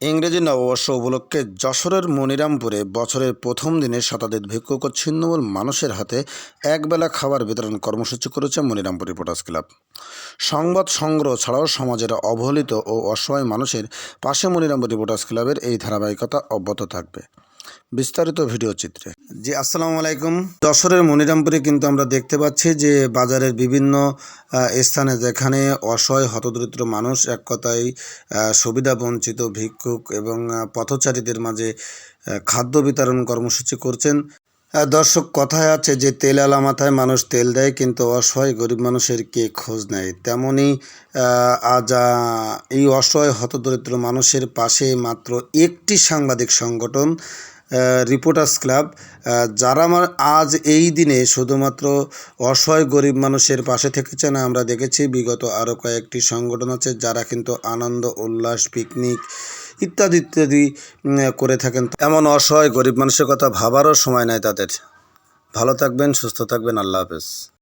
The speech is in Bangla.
ইংরেজি নববর্ষ উপলক্ষে যশোরের মনিরামপুরে বছরের প্রথম দিনে শতাধিক ভিক্ষুক ও ছিন্নমূল মানুষের হাতে একবেলা খাবার বিতরণ কর্মসূচি করেছে মনিরামপুর রিপোর্টার্স ক্লাব। সংবাদ সংগ্রহ ছাড়াও সমাজের অবহেলিত ও অসহায় মানুষের পাশে মনিরামপুর রিপোর্টার্স ক্লাবের এই ধারাবাহিকতা অব্যাহত থাকবে। বিস্তারিত ভিডিও চিত্রে। জি, আসসালামু আলাইকুম। যশোরের মনিরামপুরে কিন্তু আমরা দেখতে পাচ্ছি যে বাজারের বিভিন্ন স্থানে যেখানে অসহায়, হতদরিদ্র মানুষ এক কথায় সুবিধা বঞ্চিত ভিক্ষুক এবং পথচারীদের মাঝে খাদ্য বিতরণ কর্মসূচি করছেন। দর্শক, কথায় আছে যে তেল আলা মাথায় মানুষ তেল দেয়, কিন্তু অসহায় গরিব মানুষের কে খোঁজ নেয়? তেমনই আজ এই অসহায় হতদরিদ্র মানুষের পাশে মাত্র একটি সাংবাদিক সংগঠন রিপোর্টার্স ক্লাব যারা আমার আজ এই দিনে শুধুমাত্র অসহায় গরিব মানুষের পাশে থেকেছেন আমরা দেখেছি বিগত আরও কয়েকটি সংগঠন আছে যারা কিন্তু আনন্দ, উল্লাস, পিকনিক ইত্যাদি ইত্যাদি করে থাকেন। এমন অসহায় গরিব মানুষের কথা ভাবারও সময় নেয় তাদের। ভালো থাকবেন, সুস্থ থাকবেন, আল্লাহ হাফেজ।